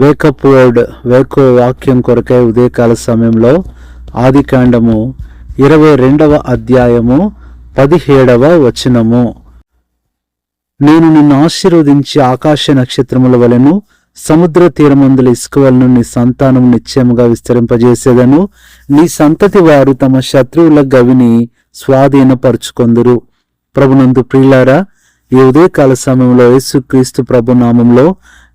Wake up word వేకో వాక్యం కొరకై ఉదయకాల సమయంలో ఆది కాండము ఇరవై రెండవ అధ్యాయము పదిహేడవ వచనము. నేను నిన్ను ఆశీర్వదించి ఆకాశ నక్షత్రముల వలెను సముద్ర తీరమందుల ఇసుకవలను నీ సంతానం నిశ్చయముగా విస్తరింపజేసేదను. నీ సంతతి వారు తమ శత్రువుల గవిని స్వాధీనపరుచుకొందురు. ప్రభునందు ప్రియులారా ఈ ఉదయకాల సమయంలో యేసుక్రీస్తు ప్రభు నామంలో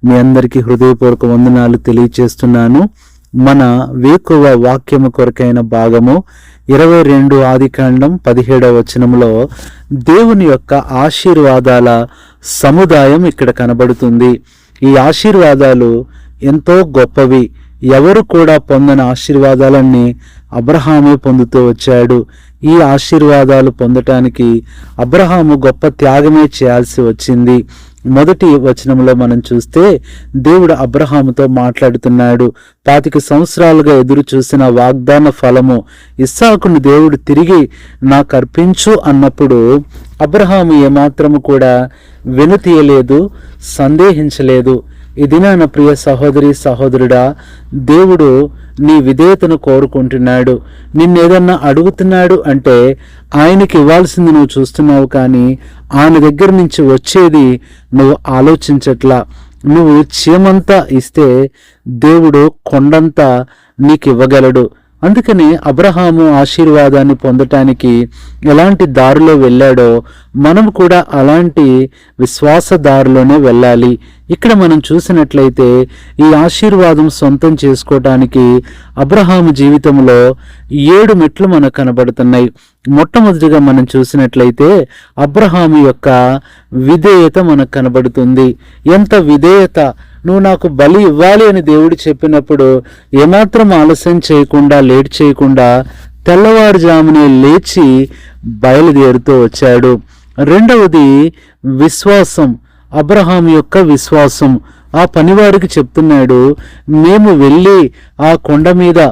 మీ అందరికీ హృదయపూర్వక వందనాలు తెలియచేస్తున్నాను. మన వేకువ వాక్యము కొరకైన భాగము ఇరవై రెండు ఆదికాండం పదిహేడవ వచనంలో దేవుని యొక్క ఆశీర్వాదాల సముదాయం ఇక్కడ కనబడుతుంది. ఈ ఆశీర్వాదాలు ఎంతో గొప్పవి. ఎవరు కూడా పొందని ఆశీర్వాదాలన్నీ అబ్రహామే పొందుతూ వచ్చాడు. ఈ ఆశీర్వాదాలు పొందటానికి అబ్రహాము గొప్ప త్యాగమే చేయాల్సి వచ్చింది. మొదటి వచనంలో మనం చూస్తే దేవుడు అబ్రహాముతో మాట్లాడుతున్నాడు. పాతిక సంవత్సరాలుగా ఎదురు చూసిన వాగ్దాన ఫలము ఇస్సాకును దేవుడు తిరిగి నాకు అర్పించు అన్నప్పుడు అబ్రహాము ఏమాత్రము కూడా వెనుతీయలేదు సందేహించలేదు. ఈ దినాన ప్రియ సహోదరి సహోదరుడా దేవుడు నీ విధేయతను కోరుకుంటున్నాడు. నిన్నేదన్నా అడుగుతున్నాడు అంటే ఆయనకి ఇవ్వాల్సింది నువ్వు చూస్తున్నావు కానీ ఆయన దగ్గర నుంచి వచ్చేది నువ్వు ఆలోచించట్లా. నువ్వు చీమంతా ఇస్తే దేవుడు కొండంతా నీకు ఇవ్వగలడు అందుకనే అబ్రహాము ఆశీర్వాదాన్ని పొందటానికి ఎలాంటి దారిలో వెళ్ళాడో మనం కూడా అలాంటి విశ్వాస దారిలోనే వెళ్ళాలి. ఇక్కడ మనం చూసినట్లయితే ఈ ఆశీర్వాదం సొంతం చేసుకోవటానికి అబ్రహాము జీవితంలో ఏడు మెట్లు మనకు కనబడుతున్నాయి. మొట్టమొదటిగా మనం చూసినట్లయితే అబ్రహాము యొక్క విధేయత మనకు కనబడుతుంది. ఎంత విధేయత? నువ్వు నాకు బలి ఇవ్వాలి అని దేవుడు చెప్పినప్పుడు ఏమాత్రం ఆలస్యం చేయకుండా లేట్ చేయకుండా తెల్లవారుజామునే లేచి బయలుదేరుతూ వచ్చాడు. రెండవది విశ్వాసం. అబ్రహాం యొక్క విశ్వాసం. ఆ పనివారికి చెప్తున్నాడు మేము వెళ్ళి ఆ కొండ మీద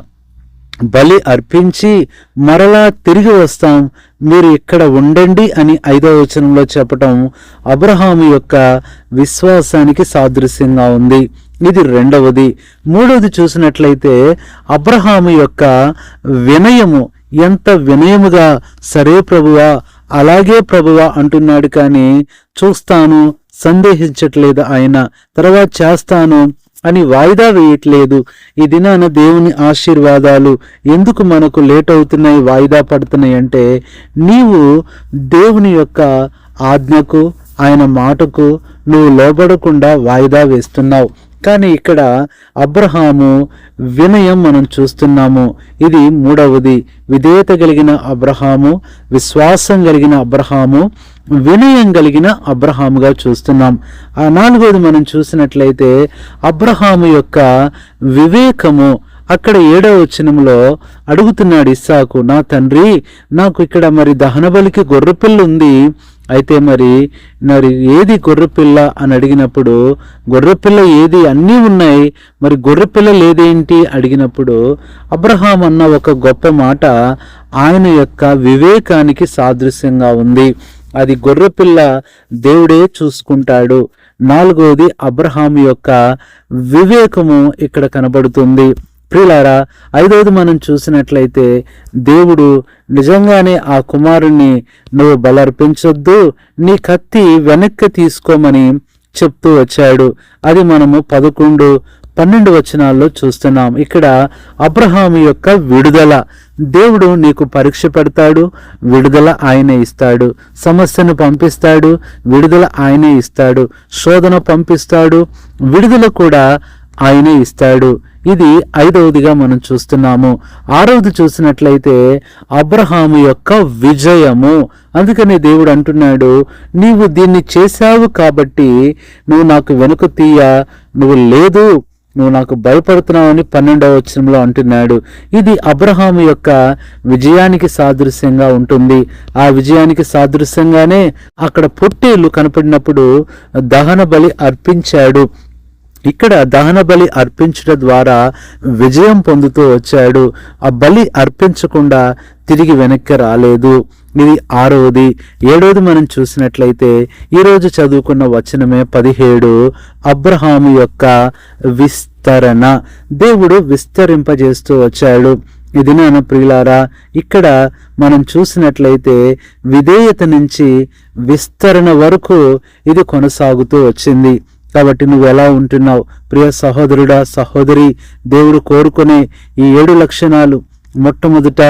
బలి అర్పించి మరలా తిరిగి వస్తాం. మీరు ఇక్కడ ఉండండి అని ఐదవ వచనంలో చెప్పటం అబ్రహాము యొక్క విశ్వాసానికి సాదృశ్యంగా ఉంది. ఇది రెండవది. మూడవది చూసినట్లయితే అబ్రహాము యొక్క వినయము ఎంత వినయముగా సరే ప్రభువా అలాగే ప్రభువా అంటున్నాడు కానీ చూస్తాను సందేహించట్లేదు ఆయన. తర్వాత చేస్తాను అని వాయిదా వేయట్లేదు. ఈ దినాన దేవుని ఆశీర్వాదాలు ఎందుకు మనకు లేట్ అవుతున్నాయి వాయిదా పడుతున్నాయి అంటే నీవు దేవుని యొక్క ఆజ్ఞకు ఆయన మాటకు నువ్వు లోబడకుండా వాయిదా వేస్తున్నావు. కానీ ఇక్కడ అబ్రహాము వినయం మనం చూస్తున్నాము. ఇది మూడవది. విధేయత కలిగిన అబ్రహాము విశ్వాసం కలిగిన అబ్రహాము వినయం కలిగిన అబ్రహాముగా చూస్తున్నాం. ఆ నాలుగోది మనం చూసినట్లయితే అబ్రహాము యొక్క వివేకము అక్కడ ఏడవ వచనంలో అడుగుతున్నాడు ఇస్సాకు నా తండ్రి నాకు ఇక్కడ మరి దహనబలికి గొర్రెపిల్ల ఉంది. అయితే మరి మరి ఏది గొర్రెపిల్ల అని అడిగినప్పుడు గొర్రెపిల్ల ఏది అన్నీ ఉన్నాయి మరి గొర్రెపిల్ల లేదేంటి అడిగినప్పుడు అబ్రహాం అన్న ఒక గొప్ప మాట ఆయన యొక్క వివేకానికి సాదృశ్యంగా ఉంది. అది గొర్రెపిల్ల దేవుడే చూసుకుంటాడు. నాలుగోది అబ్రహాం యొక్క వివేకము ఇక్కడ కనబడుతుంది. ప్రియులారా ఐదవది మనం చూసినట్లయితే దేవుడు నిజంగానే ఆ కుమారుణ్ణి నువ్వు బలర్పించొద్దు నీ కత్తి వెనక్కి తీసుకోమని చెప్తూ వచ్చాడు. అది మనము పదకొండు పన్నెండు వచనాల్లో చూస్తున్నాం. ఇక్కడ అబ్రహాం యొక్క విడుదల. దేవుడు నీకు పరీక్ష పెడతాడు విడుదల ఆయనే ఇస్తాడు. సమస్యను పంపిస్తాడు విడుదల ఆయనే ఇస్తాడు. శోధన పంపిస్తాడు విడుదల కూడా ఆయనే ఇస్తాడు. ఇది ఐదవదిగా మనం చూస్తున్నాము. ఆరవది చూసినట్లయితే అబ్రహాము యొక్క విజయము. అందుకని దేవుడు అంటున్నాడు నీవు దీన్ని చేశావు కాబట్టి నువ్వు నాకు వెనుక తీయ. నువ్వు లేదు నువ్వు నాకు భయపడుతున్నావని పన్నెండవ వచనంలో అంటున్నాడు. ఇది అబ్రహాము యొక్క విజయానికి సాదృశ్యంగా ఉంటుంది. ఆ విజయానికి సాదృశ్యంగానే అక్కడ పొట్టేలు కనపడినప్పుడు దహన బలి అర్పించాడు. ఇక్కడ దహన బలి అర్పించడం ద్వారా విజయం పొందుతూ వచ్చాడు. ఆ బలి అర్పించకుండా తిరిగి వెనక్కి రాలేదు. ఇది ఆరవది. ఏడవది మనం చూసినట్లయితే ఈరోజు చదువుకున్న వచనమే పదిహేడు. అబ్రహాము యొక్క విస్తరణ. దేవుడు విస్తరింపజేస్తూ వచ్చాడు. ఇది నేను ప్రియులారా ఇక్కడ మనం చూసినట్లయితే విధేయత నుంచి విస్తరణ వరకు ఇది కొనసాగుతూ వచ్చింది. కాబట్టి నువ్వు ఎలా ఉంటున్నావు? ప్రియ సహోదరుడా సహోదరి దేవుడు కోరుకునే ఈ ఏడు లక్షణాలు మొట్టమొదట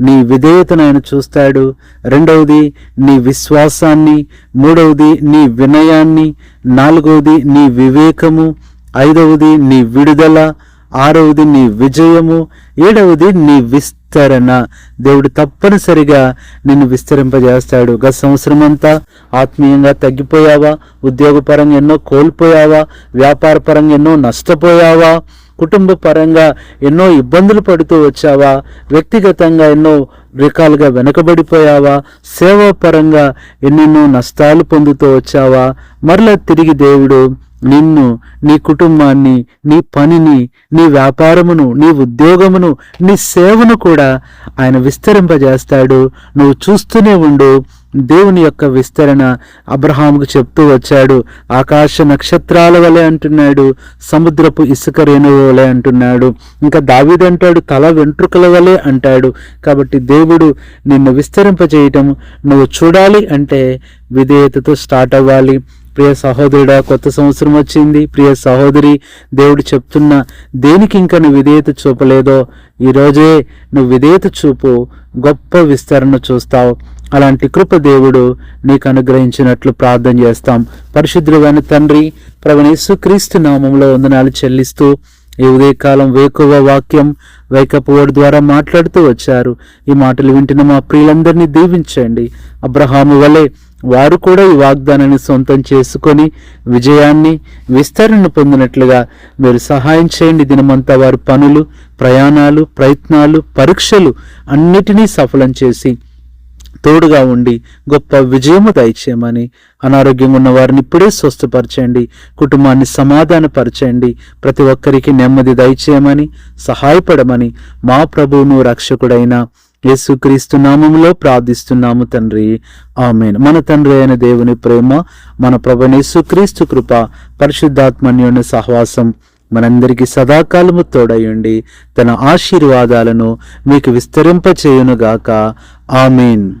నీ విధేయతను ఆయన చూస్తాడు. రెండవది నీ విశ్వాసాన్ని. మూడవది నీ వినయాన్ని. నాలుగవది నీ వివేకము. ఐదవది నీ విడుదల. ఆరవది నీ విజయము ఏడవది నీ విస్తరణ. దేవుడు తప్పనిసరిగా నిన్ను విస్తరింపజేస్తాడు. గత సంవత్సరం అంతా ఆత్మీయంగా తగ్గిపోయావా? ఉద్యోగపరంగా ఎన్నో కోల్పోయావా? వ్యాపారపరంగా ఎన్నో నష్టపోయావా? కుటుంబ పరంగా ఎన్నో ఇబ్బందులు పడుతూ వచ్చావా? వ్యక్తిగతంగా ఎన్నో రకాలుగా వెనకబడిపోయావా? సేవా పరంగా ఎన్నెన్నో నష్టాలు పొందుతూ వచ్చావా? మరలా తిరిగి దేవుడు నిన్ను నీ కుటుంబాన్ని నీ పనిని నీ వ్యాపారమును నీ ఉద్యోగమును నీ సేవను కూడా ఆయన విస్తరింపజేస్తాడు. నువ్వు చూస్తూనే ఉండు దేవుని యొక్క విస్తరణ అబ్రహాముకు చెప్తూ వచ్చాడు. ఆకాశ నక్షత్రాల వలె అంటున్నాడు సముద్రపు ఇసుక రేణువు వలె అంటున్నాడు. ఇంకా దావిదంటాడు తల వెంట్రుకల వలె అంటాడు. కాబట్టి దేవుడు నిన్ను విస్తరింపజేయటం నువ్వు చూడాలి అంటే విధేయతతో స్టార్ట్ అవ్వాలి. ప్రియ సహోదరుడా కొత్త సంవత్సరం వచ్చింది. ప్రియ సహోదరి దేవుడు చెప్తున్న దేనికి ఇంకా నువ్వు విధేయత చూపలేదో ఈరోజే నువ్వు విధేయత చూపు గొప్ప విస్తరణ చూస్తావు. అలాంటి కృప దేవుడు నీకు అనుగ్రహించినట్లు ప్రార్థన చేస్తాం. పరిశుద్ధుడైన తండ్రి ప్రవణేశు క్రీస్తు నామంలో వందనాలు చెల్లిస్తూ ఈ ఉదయకాలం వేకువ వాక్యం వైకపు వర్డ్ ద్వారా మాట్లాడుతూ వచ్చారు. ఈ మాటలు వింటున్న మా ప్రియులందరినీ దీవించండి. అబ్రహాము వలె వారు కూడా ఈ వాగ్దానాన్ని సొంతం చేసుకొని విజయాన్ని విస్తరణ పొందినట్లుగా మీరు సహాయం చేయండి. దినమంతా వారి పనులు ప్రయాణాలు ప్రయత్నాలు పరీక్షలు అన్నిటినీ సఫలం చేసి తోడుగా ఉండి గొప్ప విజయము దయచేయమని అనారోగ్యంగా ఉన్న వారిని ఇప్పుడే స్వస్థపరచండి. కుటుంబాన్ని సమాధానపరచండి. ప్రతి ఒక్కరికి నెమ్మది దయచేయమని సహాయపడమని మా ప్రభువును రక్షకుడైన యేసుక్రీస్తు నామంలో ప్రార్థిస్తున్నాము తండ్రి. ఆమెన్. మన తండ్రి అయిన దేవుని ప్రేమ మన ప్రభు యేసుక్రీస్తు కృప పరిశుద్ధాత్మన్యుని సహవాసం మనందరికీ సదాకాలము తోడయుండి తన ఆశీర్వాదాలను మీకు విస్తరింపచేయునుగాక. ఆమెన్.